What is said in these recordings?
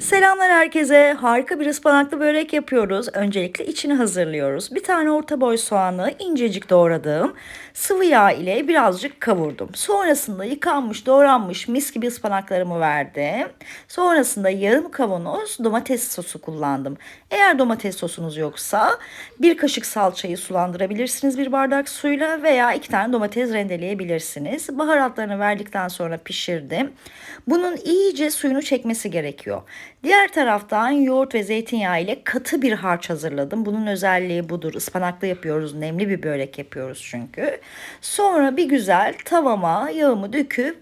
Selamlar herkese. Harika bir ıspanaklı börek yapıyoruz. Öncelikle içini hazırlıyoruz. Bir tane orta boy soğanı incecik doğradım. Sıvı yağ ile birazcık kavurdum. Sonrasında yıkanmış, doğranmış mis gibi ıspanaklarımı verdim. Sonrasında yarım kavanoz domates sosu kullandım. Eğer domates sosunuz yoksa bir kaşık salçayı sulandırabilirsiniz bir bardak suyla veya iki tane domates rendeleyebilirsiniz. Baharatlarını verdikten sonra pişirdim. Bunun iyice suyunu çekmesi gerekiyor. Diğer taraftan yoğurt ve zeytinyağı ile katı bir harç hazırladım. Bunun özelliği budur. Ispanaklı yapıyoruz. Nemli bir börek yapıyoruz çünkü. Sonra bir güzel tavama yağımı döküp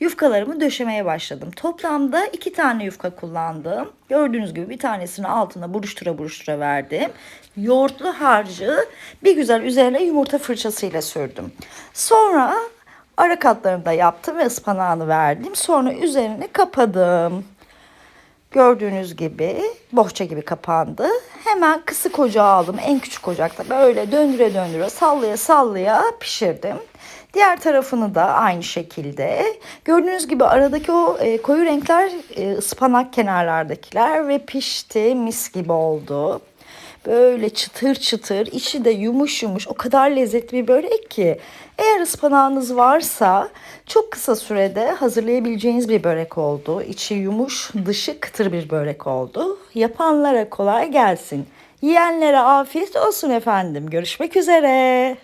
yufkalarımı döşemeye başladım. Toplamda iki tane yufka kullandım. Gördüğünüz gibi bir tanesini altına buruştura buruştura verdim. Yoğurtlu harcı bir güzel üzerine yumurta fırçasıyla sürdüm. Sonra ara katlarını da yaptım ve ıspanağını verdim. Sonra üzerine kapadım. Gördüğünüz gibi bohça gibi kapandı. Hemen kısık ocağa aldım. En küçük ocakta böyle döndüre döndüre sallaya sallaya pişirdim. Diğer tarafını da aynı şekilde. Gördüğünüz gibi aradaki o e, koyu renkler e, ıspanak kenarlardakiler ve pişti. Mis gibi oldu. Böyle çıtır çıtır, içi de yumuş yumuş. O kadar lezzetli bir börek ki. Eğer ıspanağınız varsa çok kısa sürede hazırlayabileceğiniz bir börek oldu. İçi yumuş, dışı kıtır bir börek oldu. Yapanlara kolay gelsin. Yiyenlere afiyet olsun efendim. Görüşmek üzere.